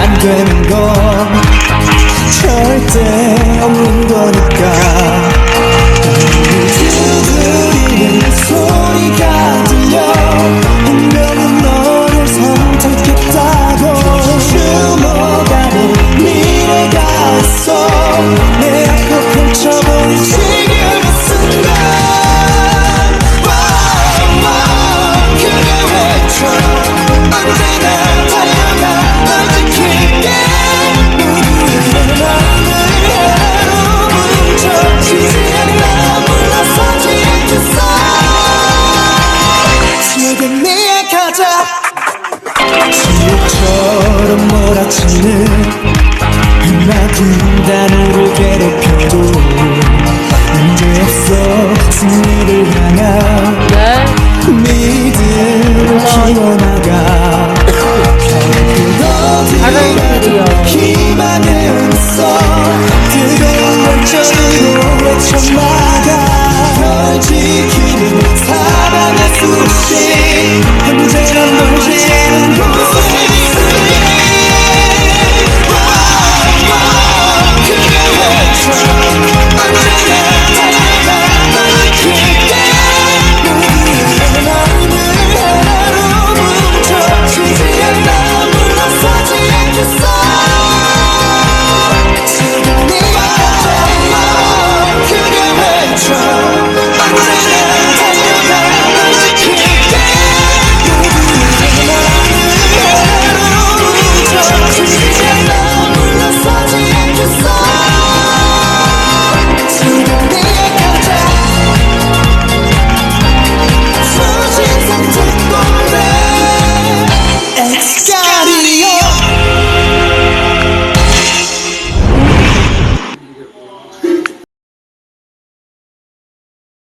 안 되는 건 절대 아침에 이만큼 나를 괴롭혀도 문제없어 승리를